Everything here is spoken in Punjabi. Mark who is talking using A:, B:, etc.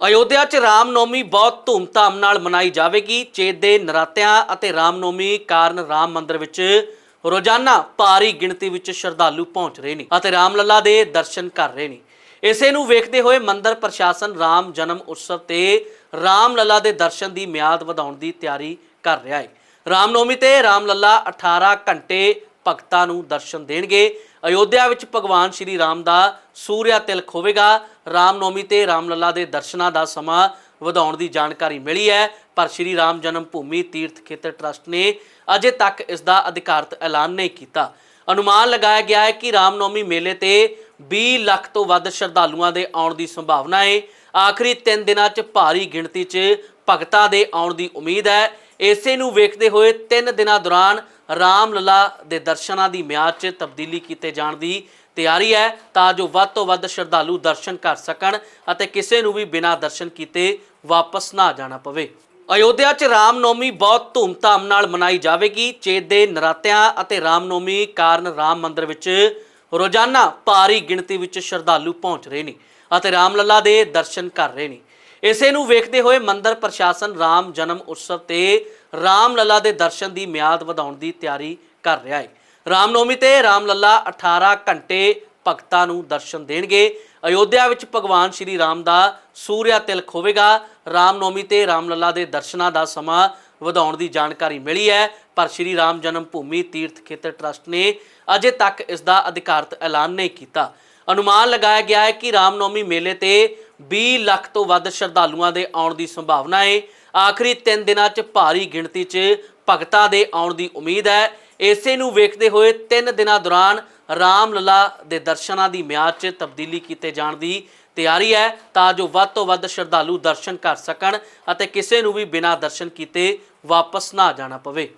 A: ਅਯੋਧਿਆ 'ਚ ਰਾਮਨੌਮੀ ਬਹੁਤ ਧੂਮਧਾਮ ਨਾਲ ਮਨਾਈ ਜਾਵੇਗੀ। ਚੇਤ ਦੇ ਨਰਾਤਿਆਂ ਅਤੇ ਰਾਮਨੌਮੀ ਕਾਰਨ ਰਾਮ ਮੰਦਿਰ ਵਿੱਚ ਰੋਜ਼ਾਨਾ ਭਾਰੀ ਗਿਣਤੀ ਵਿੱਚ ਸ਼ਰਧਾਲੂ ਪਹੁੰਚ ਰਹੇ ਨੇ ਅਤੇ ਰਾਮਲੱਲਾ ਦੇ ਦਰਸ਼ਨ ਕਰ ਰਹੇ ਨੇ। ਇਸੇ ਨੂੰ ਵੇਖਦੇ ਹੋਏ ਮੰਦਿਰ ਪ੍ਰਸ਼ਾਸਨ ਰਾਮ ਜਨਮ ਉਤਸਵ ਤੇ ਰਾਮਲੱਲਾ ਦੇ ਦਰਸ਼ਨ ਦੀ ਮਿਆਦ ਵਧਾਉਣ ਦੀ ਤਿਆਰੀ ਕਰ ਰਿਹਾ ਹੈ। ਰਾਮਨੌਮੀ ਤੇ ਰਾਮਲੱਲਾ 18 ਘੰਟੇ ਭਗਤਾਂ ਨੂੰ ਦਰਸ਼ਨ ਦੇਣਗੇ। ਅਯੋਧਿਆ ਵਿੱਚ ਭਗਵਾਨ ਸ਼੍ਰੀ ਰਾਮ ਦਾ ਸੂਰਿਆ ਤਿਲਕ ਹੋਵੇਗਾ। ਰਾਮਨੌਮੀ ਤੇ ਰਾਮਲੱਲਾ ਦੇ ਦਰਸ਼ਨਾਂ ਦਾ ਸਮਾਂ ਵਧਾਉਣ ਦੀ ਜਾਣਕਾਰੀ ਮਿਲੀ ਹੈ, ਪਰ ਸ਼੍ਰੀ ਰਾਮ ਜਨਮ ਭੂਮੀ ਤੀਰਥ ਖੇਤਰ ਟਰਸਟ ਨੇ ਅਜੇ ਤੱਕ ਇਸ ਦਾ ਅਧਿਕਾਰਤ ਐਲਾਨ ਨਹੀਂ ਕੀਤਾ। ਅਨੁਮਾਨ ਲਗਾਇਆ ਗਿਆ ਹੈ ਕਿ ਰਾਮਨੌਮੀ ਮੇਲੇ ਤੇ 20 ਲੱਖ ਤੋਂ ਵੱਧ ਸ਼ਰਧਾਲੂਆਂ ਦੇ ਆਉਣ ਦੀ ਸੰਭਾਵਨਾ ਹੈ। ਆਖਰੀ 3 ਦਿਨਾਂ 'ਚ ਭਾਰੀ ਗਿਣਤੀ 'ਚ ਭਗਤਾਂ ਦੇ ਆਉਣ ਦੀ ਉਮੀਦ ਹੈ। ਇਸੇ ਨੂੰ ਵੇਖਦੇ ਹੋਏ 3 ਦਿਨਾਂ ਦੌਰਾਨ ਰਾਮ ਲਲਾ ਦੇ ਦਰਸ਼ਨਾਂ ਦੀ ਮਿਆਦ 'ਚ ਤਬਦੀਲੀ ਕੀਤੇ ਜਾਣ ਦੀ ਤਿਆਰੀ ਹੈ ਤਾਂ ਜੋ ਵੱਧ ਤੋਂ ਵੱਧ ਸ਼ਰਧਾਲੂ ਦਰਸ਼ਨ ਕਰ ਸਕਣ ਅਤੇ ਕਿਸੇ ਨੂੰ ਵੀ ਬਿਨਾਂ ਦਰਸ਼ਨ ਕੀਤੇ ਵਾਪਸ ਨਾ ਜਾਣਾ ਪਵੇ। ਅਯੋਧਿਆ 'ਚ ਰਾਮਨੌਮੀ ਬਹੁਤ ਧੂਮਧਾਮ ਨਾਲ ਮਨਾਈ ਜਾਵੇਗੀ। ਚੇਤ ਦੇ ਨਰਾਤਿਆਂ ਅਤੇ ਰਾਮਨੌਮੀ ਕਾਰਨ ਰਾਮ ਮੰਦਿਰ ਵਿੱਚ ਰੋਜ਼ਾਨਾ ਭਾਰੀ ਗਿਣਤੀ ਵਿੱਚ ਸ਼ਰਧਾਲੂ ਪਹੁੰਚ ਰਹੇ ਨੇ ਅਤੇ ਰਾਮਲਲਾ ਦੇ ਦਰਸ਼ਨ ਕਰ ਰਹੇ ਨੇ। ਇਸੇ ਨੂੰ ਵੇਖਦੇ ਹੋਏ ਮੰਦਰ ਪ੍ਰਸ਼ਾਸਨ ਰਾਮ ਜਨਮ ਉਤਸਵ ਤੇ ਰਾਮਲੱਲਾ ਦੇ ਦਰਸ਼ਨ ਦੀ ਮਿਆਦ ਵਧਾਉਣ ਦੀ ਤਿਆਰੀ ਕਰ ਰਿਹਾ ਹੈ। ਰਾਮਨੌਮੀ ਤੇ ਰਾਮਲੱਲਾ 18 ਘੰਟੇ ਭਗਤਾਂ ਨੂੰ ਦਰਸ਼ਨ ਦੇਣਗੇ। ਅਯੋਧਿਆ ਵਿੱਚ ਭਗਵਾਨ ਸ਼੍ਰੀ ਰਾਮ ਦਾ ਸੂਰਿਆ ਤਿਲਕ ਹੋਵੇਗਾ। ਰਾਮਨੌਮੀ ਤੇ ਰਾਮਲੱਲਾ ਦੇ ਦਰਸ਼ਨਾਂ ਦਾ ਸਮਾਂ ਵਧਾਉਣ ਦੀ ਜਾਣਕਾਰੀ ਮਿਲੀ ਹੈ, ਪਰ ਸ਼੍ਰੀ ਰਾਮ ਜਨਮ ਭੂਮੀ ਤੀਰਥ ਖੇਤਰ ਟਰਸਟ ਨੇ ਅਜੇ ਤੱਕ ਇਸ ਦਾ ਅਧਿਕਾਰਤ ਐਲਾਨ ਨਹੀਂ ਕੀਤਾ। ਅਨੁਮਾਨ ਲਗਾਇਆ ਗਿਆ ਹੈ ਕਿ ਰਾਮਨੌਮੀ ਮੇਲੇ ਤੇ 20 ਲੱਖ ਤੋਂ ਵੱਧ ਸ਼ਰਧਾਲੂਆਂ ਦੇ ਆਉਣ ਦੀ ਸੰਭਾਵਨਾ ਹੈ ਆਖਰੀ 3 ਦਿਨਾਂ 'ਚ ਭਾਰੀ ਗਿਣਤੀ 'ਚ ਭਗਤਾਂ ਦੇ ਆਉਣ ਦੀ ਉਮੀਦ ਹੈ। ਇਸੇ ਨੂੰ ਵੇਖਦੇ ਹੋਏ 3 ਦਿਨਾਂ ਦੌਰਾਨ ਰਾਮ ਰਾਮਲਲਾ ਦੇ ਦਰਸ਼ਨਾਂ ਦੀ ਮਿਆਦ 'ਚ ਤਬਦੀਲੀ ਕੀਤੇ ਜਾਣ ਦੀ ਤਿਆਰੀ ਹੈ ਤਾਂ ਜੋ ਵੱਧ ਤੋਂ ਵੱਧ ਸ਼ਰਧਾਲੂ ਦਰਸ਼ਨ ਕਰ ਸਕਣ ਅਤੇ ਕਿਸੇ ਨੂੰ ਵੀ ਬਿਨਾਂ ਦਰਸ਼ਨ ਕੀਤੇ ਵਾਪਸ ਨਾ ਜਾਣਾ ਪਵੇ।